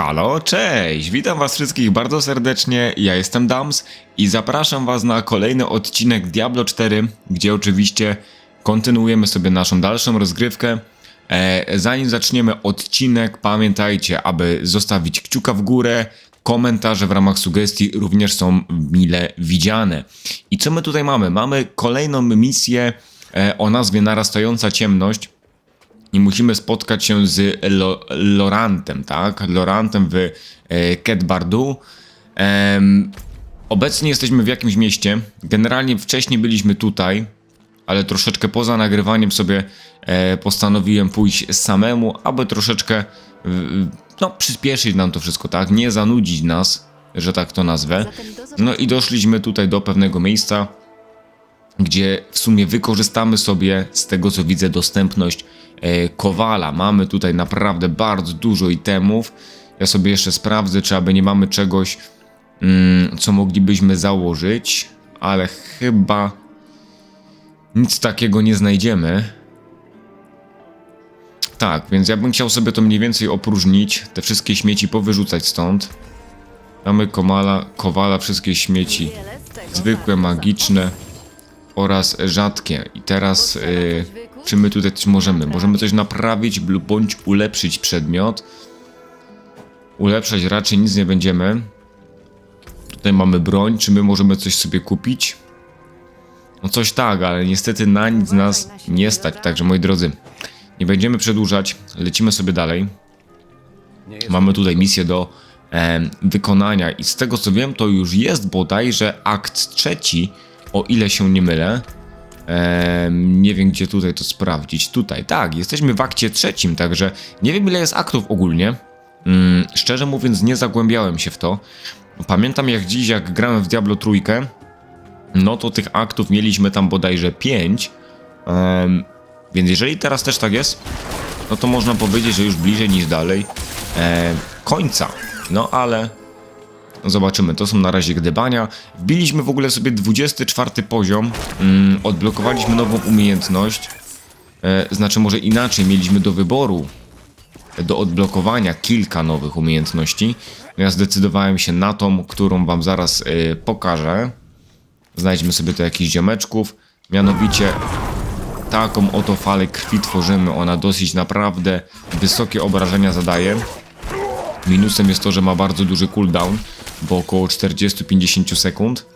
Halo, cześć! Witam was wszystkich bardzo serdecznie, ja jestem Dams i zapraszam was na kolejny odcinek Diablo 4, gdzie oczywiście kontynuujemy sobie naszą dalszą rozgrywkę. E, zanim zaczniemy odcinek, pamiętajcie, aby zostawić kciuka w górę, komentarze w ramach sugestii również są mile widziane. I co my tutaj mamy? Mamy kolejną misję e, o nazwie Narastająca Ciemność i musimy spotkać się z Lo Lorantem, tak? Lorantem w e, Ketbardu. Obecnie jesteśmy w jakimś mieście. Generalnie wcześniej byliśmy tutaj, ale troszeczkę poza nagrywaniem sobie e, postanowiłem pójść samemu, aby troszeczkę no, przyspieszyć nam to wszystko, tak? Nie zanudzić nas, że tak to nazwę. No i doszliśmy tutaj do pewnego miejsca, gdzie w sumie wykorzystamy sobie z tego co widzę dostępność Kowala. Mamy tutaj naprawdę bardzo dużo itemów. Ja sobie jeszcze sprawdzę, czy aby nie mamy czegoś, mm, co moglibyśmy założyć, ale chyba nic takiego nie znajdziemy. Tak, więc ja bym chciał sobie to mniej więcej opróżnić, te wszystkie śmieci powyrzucać stąd. Mamy komala, kowala, wszystkie śmieci zwykłe, magiczne oraz rzadkie. I teraz, y, czy my tutaj coś możemy? Możemy coś naprawić lub bądź ulepszyć przedmiot. Ulepszać raczej nic nie będziemy. Tutaj mamy broń, czy my możemy coś sobie kupić? No coś tak, ale niestety na nic nas nie stać. Także moi drodzy, nie będziemy przedłużać, lecimy sobie dalej. Mamy tutaj misję do em, wykonania i z tego co wiem, to już jest bodajże akt trzeci, o ile się nie mylę. Nie wiem gdzie tutaj to sprawdzić. Tutaj, tak, jesteśmy w akcie trzecim, także nie wiem ile jest aktów ogólnie. Mm, szczerze mówiąc, nie zagłębiałem się w to. Pamiętam jak dziś, jak grałem w Diablo trójkę, no to tych aktów mieliśmy tam bodajże 5. więc jeżeli teraz też tak jest, no to można powiedzieć, że już bliżej niż dalej końca. No ale zobaczymy, to są na razie gdybania. Wbiliśmy w ogóle sobie 24 poziom, mm, odblokowaliśmy nową umiejętność. E, znaczy może inaczej, mieliśmy do wyboru do odblokowania kilka nowych umiejętności. No ja zdecydowałem się na tą, którą wam zaraz e, pokażę. Znajdźmy sobie tu jakichś ziomeczków. Mianowicie taką oto falę krwi tworzymy. Ona dosyć naprawdę wysokie obrażenia zadaje. Minusem jest to, że ma bardzo duży cooldown, bo około 40-50 sekund.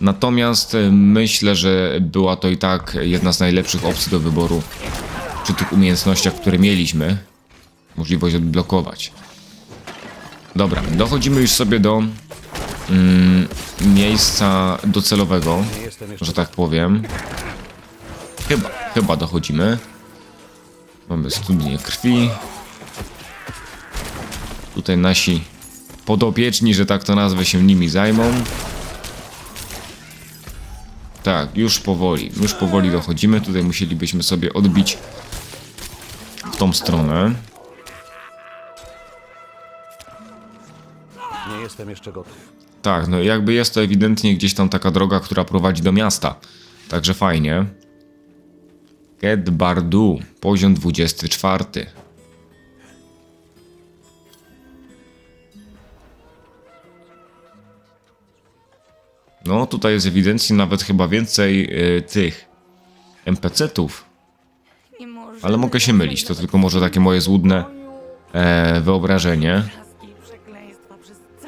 Natomiast e, myślę, że była to i tak jedna z najlepszych opcji do wyboru przy tych umiejętnościach, które mieliśmy. Możliwość odblokować. Dobra, dochodzimy już sobie do mm, miejsca docelowego, że tak powiem. Chyba, chyba dochodzimy. Mamy studnię krwi. Tutaj nasi podopieczni, że tak to nazwę, się nimi zajmą. Tak, już powoli, już powoli dochodzimy. Tutaj musielibyśmy sobie odbić w tą stronę. Nie jestem jeszcze gotów. Tak, no jakby jest to ewidentnie gdzieś tam taka droga, która prowadzi do miasta. Także fajnie. Get Bardu, poziom 24. No, tutaj jest ewidentnie nawet chyba więcej y, tych NPC-ów, ale mogę się mylić, to tylko może takie moje złudne e, wyobrażenie.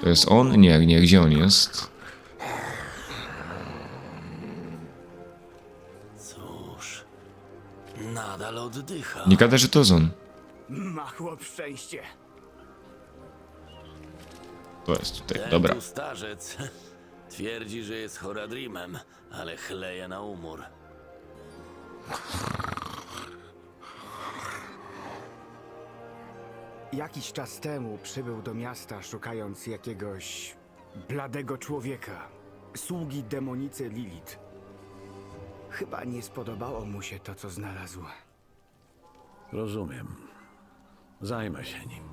To jest on? Nie, nie, gdzie on jest? Cóż, nadal oddycha. Nie gada, że to jest on. Szczęście. To jest tutaj, Ten dobra. tu starzec twierdzi, że jest Horadrimem, ale chleje na umór. Jakiś czas temu przybył do miasta szukając jakiegoś bladego człowieka, sługi demonicy Lilith. Chyba nie spodobało mu się to, co znalazł. Rozumiem. Zajmę się nim.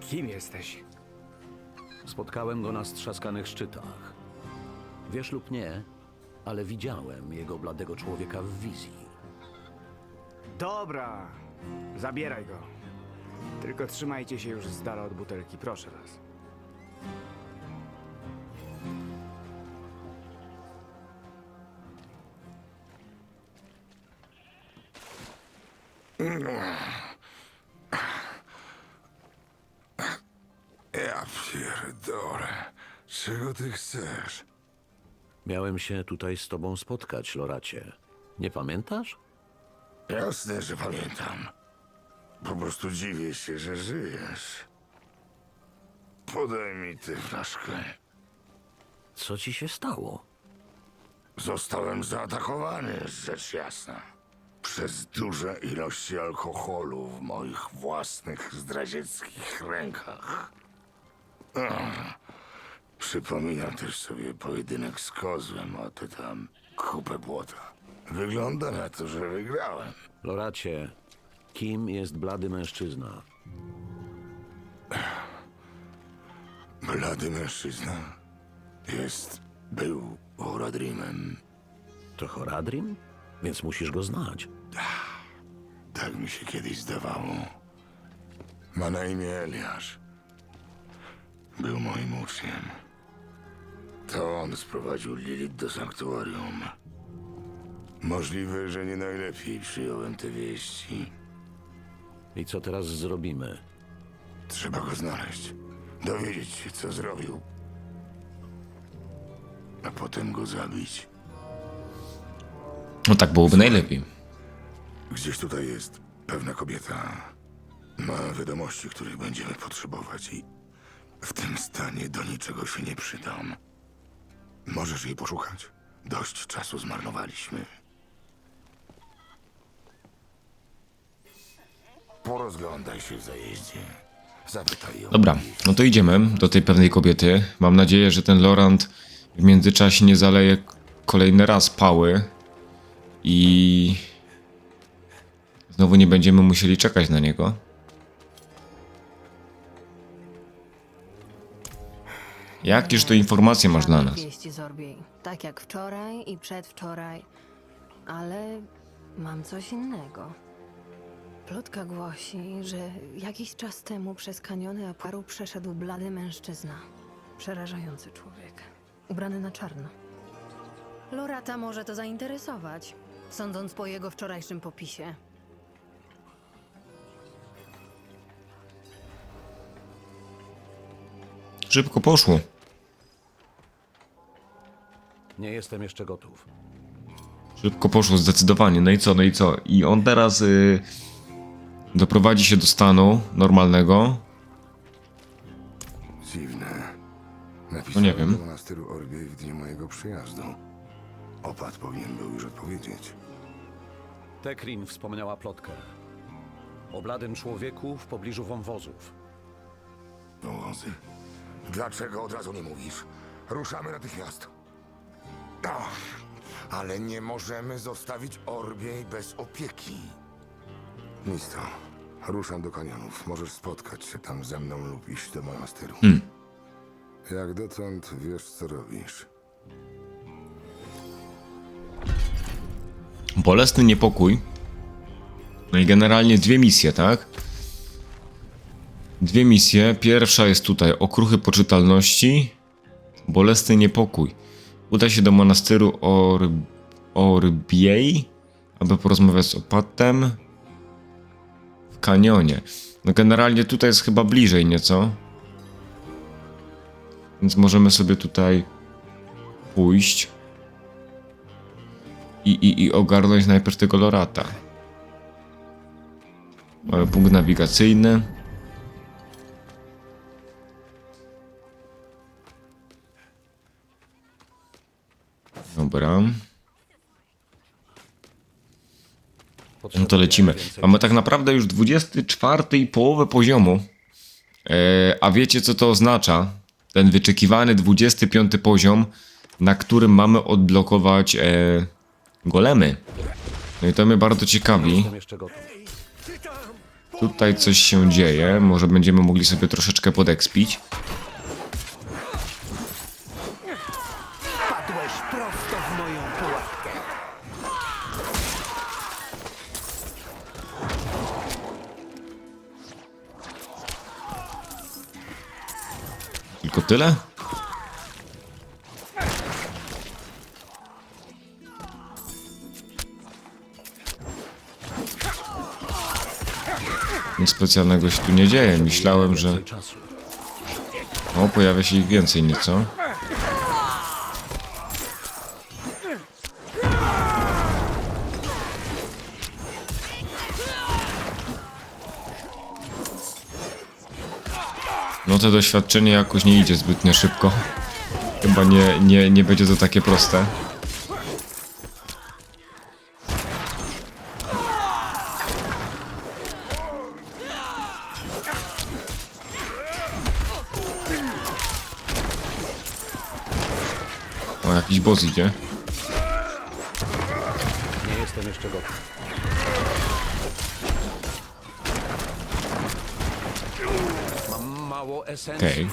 Kim jesteś? Spotkałem go na strzaskanych szczytach. Wiesz lub nie, ale widziałem jego bladego człowieka w wizji. Dobra, zabieraj go. Tylko trzymajcie się już z dala od butelki, proszę was. Ty chcesz? Miałem się tutaj z tobą spotkać, Loracie. Nie pamiętasz? Jasne, że pamiętam. Po prostu dziwię się, że żyjesz. Podaj mi tę flaszkę. Co ci się stało? Zostałem zaatakowany, rzecz jasna. Przez duże ilości alkoholu w moich własnych zdradzieckich rękach. Ach, Przypominam też sobie pojedynek z kozłem o tę tam kupę błota. Wygląda na to, że wygrałem. Loracie, kim jest blady mężczyzna? Blady mężczyzna jest, był Horadrimem. To Horadrim? Więc musisz go znać. Tak mi się kiedyś zdawało. Ma na imię Eliasz. Był moim uczniem. To on sprowadził Lilith do sanktuarium. Możliwe, że nie najlepiej przyjąłem te wieści. I co teraz zrobimy? Trzeba go znaleźć. Dowiedzieć się, co zrobił. A potem go zabić. No tak byłoby najlepiej. Gdzieś tutaj jest pewna kobieta. Ma wiadomości, których będziemy potrzebować i w tym stanie do niczego się nie przydam. Możesz jej poszukać? Dość czasu zmarnowaliśmy. Porozglądaj się w zajeździe. Zapytaj ją. Dobra, no to idziemy do tej pewnej kobiety. Mam nadzieję, że ten Lorant w międzyczasie nie zaleje kolejny raz pały i znowu nie będziemy musieli czekać na niego. Jakież to informacje masz dla nas? Wieści z Orbiej. Tak jak wczoraj i przedwczoraj. Ale mam coś innego. Plotka głosi, że jakiś czas temu przez kaniony Aparu przeszedł blady mężczyzna. Przerażający człowiek. Ubrany na czarno. Lorata może to zainteresować, sądząc po jego wczorajszym popisie. Szybko poszło. Nie jestem jeszcze gotów. Szybko poszło, zdecydowanie. No i co, no i co? I on teraz y, doprowadzi się do stanu normalnego. Dziwne. No Napisałem nie wiem. do monasteru Orbiej w dniu mojego przyjazdu. Opat powinien był już odpowiedzieć. Tekrin wspomniała plotkę. O bladym człowieku w pobliżu wąwozów. Wąwozy. Dlaczego od razu nie mówisz? Ruszamy natychmiast. Ach, ale nie możemy zostawić Orbiej bez opieki. Nic to. Ruszam do kanionów. Możesz spotkać się tam ze mną lub iść do monasteru. Jak dotąd wiesz, co robisz. Bolesny niepokój. No i generalnie dwie misje, tak? Dwie misje. Pierwsza jest tutaj okruchy poczytalności. Bolesny niepokój. Uda się do monasteru Or... Orbiej, aby porozmawiać z opatem w kanionie. No generalnie tutaj jest chyba bliżej nieco. Więc możemy sobie tutaj pójść i, i, i ogarnąć najpierw tego Lorata. Punkt nawigacyjny. Dobra. No to lecimy. Mamy tak naprawdę już 24 i połowę poziomu. E, a wiecie co to oznacza? Ten wyczekiwany 25 poziom, na którym mamy odblokować e, golemy. No i to mnie bardzo ciekawi. Tutaj coś się dzieje. Może będziemy mogli sobie troszeczkę podekspić. Tyle? Nic specjalnego się tu nie dzieje. Myślałem, że o, pojawia się ich więcej nieco. To doświadczenie jakoś nie idzie zbytnio szybko. Chyba nie, nie, nie będzie to takie proste. O, jakiś boss idzie. Nie jestem jeszcze gotów. Okej.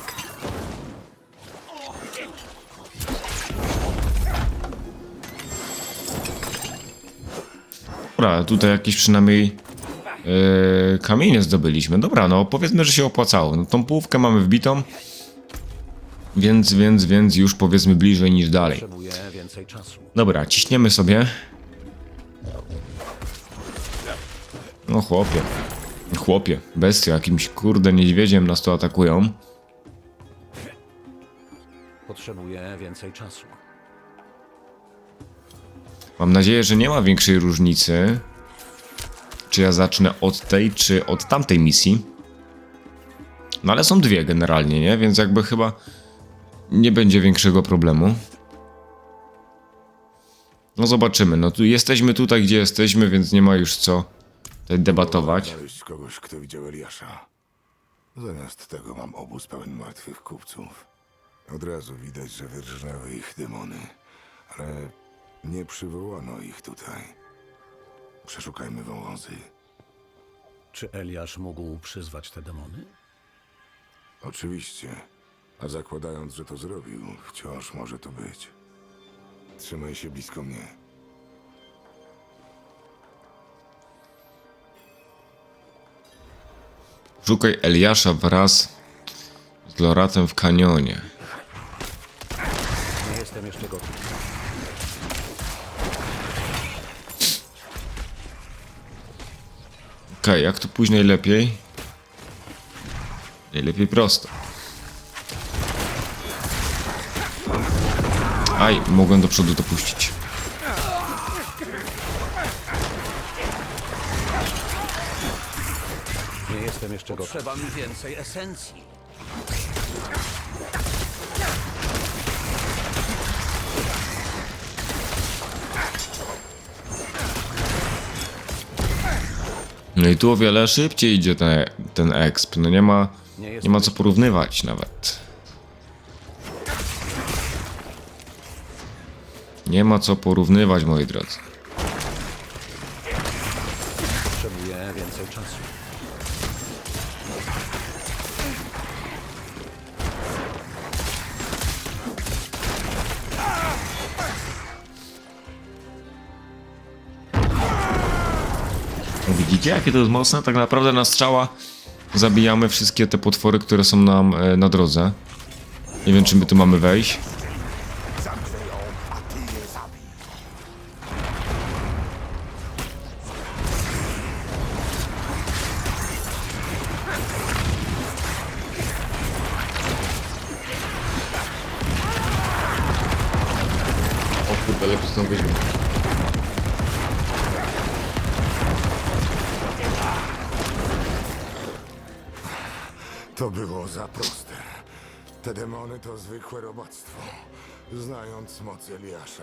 Dobra, tutaj jakieś przynajmniej yy, kamienie zdobyliśmy. Dobra, no powiedzmy, że się opłacało. No, tą połówkę mamy wbitą, więc, więc, więc już powiedzmy bliżej niż dalej. Potrzebuję więcej czasu. Dobra, ciśniemy sobie. No chłopie. Chłopie, bestia, jakimś kurde niedźwiedziem nas tu atakują. Potrzebuję więcej czasu. Mam nadzieję, że nie ma większej różnicy, czy ja zacznę od tej, czy od tamtej misji. No ale są dwie generalnie, nie? Więc jakby chyba nie będzie większego problemu. No zobaczymy. No tu jesteśmy tutaj, gdzie jesteśmy, więc nie ma już co debatować. Znaleźć kogoś, kto widział Eliasza. Zamiast tego mam obóz pełen martwych kupców. Od razu widać, że wyrżnęły ich demony. Ale nie przywołano ich tutaj. Przeszukajmy wąwozy. Czy Eliasz mógł przyzwać te demony? Oczywiście. A zakładając, że to zrobił, wciąż może to być. Trzymaj się blisko mnie. Szukaj Eliasza wraz z Loratem w kanionie. Nie jestem jeszcze gotów. Okej, jak to później lepiej? Najlepiej prosto. Aj, mogłem do przodu dopuścić. Jestem jeszcze gotów. Trzeba mi więcej esencji. No i tu o wiele szybciej idzie ten, ten exp. No nie ma, Nie ma co porównywać nawet. Nie ma co porównywać, moi drodzy. Potrzebuję więcej czasu. Jakie to jest mocne? Tak naprawdę na strzała zabijamy wszystkie te potwory, które są nam e, na drodze. Nie wiem, czy my tu mamy wejść.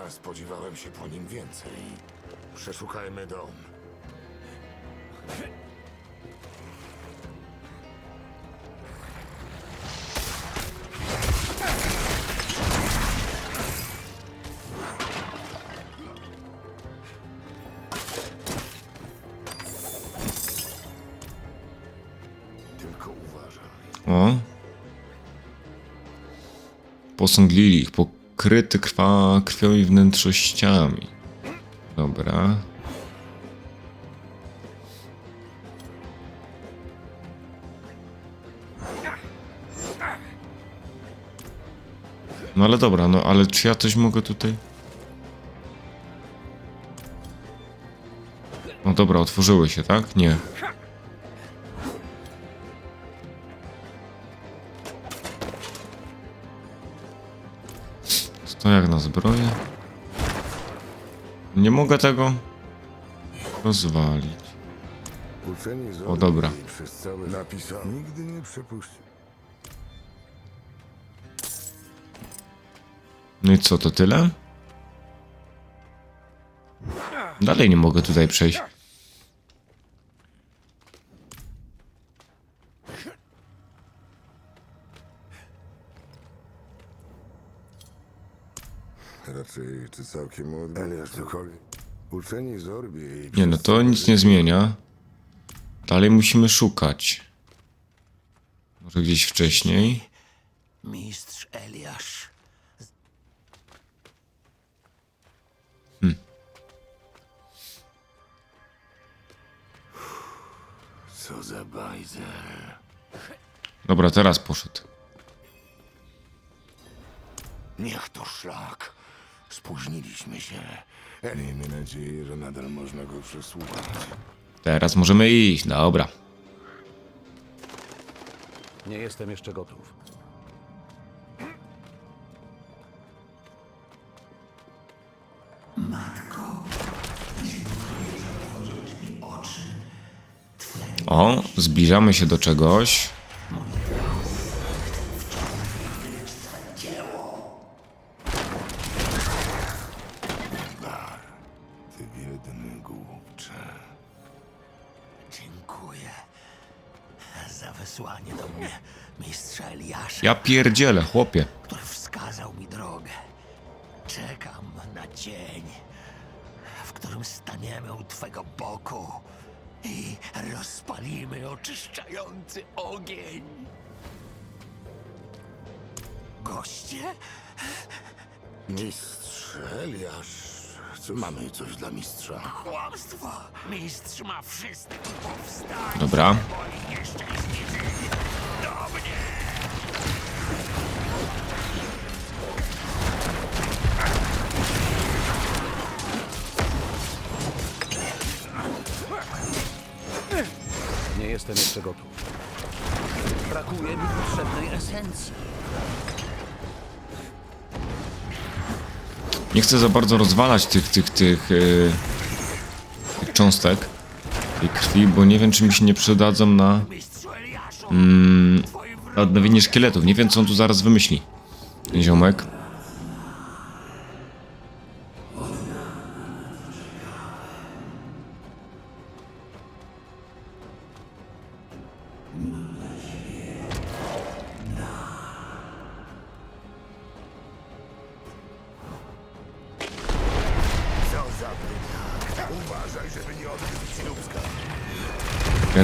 Spodziewałem się po nim więcej. Przeszukajmy dom. Tylko uważaj. O. Posąg Lilich, pokryty krwa, krwią i wnętrzościami. Dobra. No ale dobra, no ale czy ja coś mogę tutaj... No dobra, otworzyły się, tak? Nie. Zbroję? Nie mogę tego rozwalić. O, dobra. Nigdy nie przepuści. No i co, to tyle? Dalej nie mogę tutaj przejść. Czy całkiem od... Eliasz, cokolwiek. Uczeni z Orbii... Nie no, to nic nie zmienia. Dalej musimy szukać. Może gdzieś wcześniej. Mistrz Eliasz. Co za bajzer. Dobra, teraz poszedł. Niech to szlak. Spóźniliśmy się. Miejmy nadzieję, że nadal można go przesłuchać. Teraz możemy iść, dobra. Nie jestem jeszcze gotów. O, zbliżamy się do czegoś. Biedny głupcze. Dziękuję za wysłanie do mnie mistrza Eliasza, Ja pierdzielę, chłopie. który wskazał mi drogę. Czekam na dzień, w którym staniemy u twego boku i rozpalimy oczyszczający ogień. Goście? Mistrz Eliasz. Cóż, mamy coś dla mistrza. Kłamstwo! Mistrz ma wszystko powstać! Dobra. Moi nieszczęśliwi do mnie! Nie jestem jeszcze gotów. Brakuje mi potrzebnej esencji. Nie chcę za bardzo rozwalać tych, tych, tych, yy, tych cząstek tej krwi, bo nie wiem, czy mi się nie przydadzą na, Eliaszu! na odnowienie szkieletów. Nie wiem, co on tu zaraz wymyśli. Ziomek.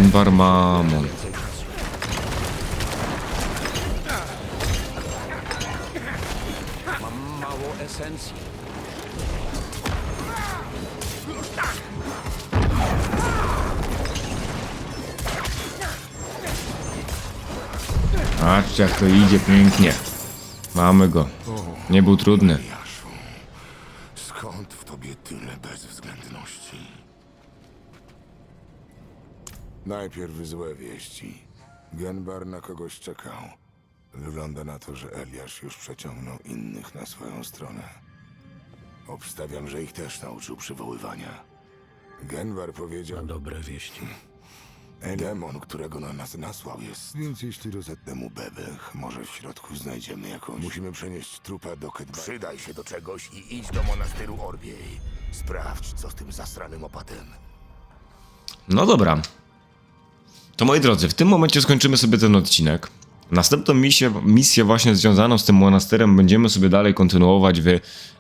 Genbar Mamon. Mam mało esencji. Patrzcie, jak to idzie pięknie. Mamy go. Nie był trudny. Najpierw złe wieści. Genbar na kogoś czekał. Wygląda na to, że Eliasz już przeciągnął innych na swoją stronę. Obstawiam, że ich też nauczył przywoływania. Genbar powiedział... Na dobre wieści. Demon, którego na nas nasłał jest... Więc jeśli rozetnę mu bebech, może w środku znajdziemy jakąś... Musimy przenieść trupa do Kedba. Przydaj się do czegoś i idź do monastyru Orbiej. Sprawdź, co z tym zasranym opatem. No dobra. To moi drodzy, w tym momencie skończymy sobie ten odcinek. Następną misję, misję właśnie związaną z tym monasterem będziemy sobie dalej kontynuować w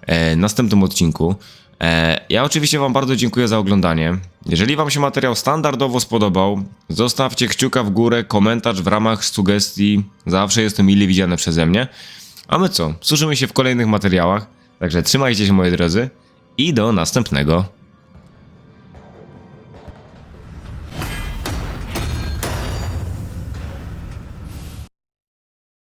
e, następnym odcinku. E, ja oczywiście Wam bardzo dziękuję za oglądanie. Jeżeli Wam się materiał standardowo spodobał, zostawcie kciuka w górę, komentarz w ramach sugestii. Zawsze jest to mile widziane przeze mnie. A my co? Słyszymy się w kolejnych materiałach. Także trzymajcie się moi drodzy i do następnego.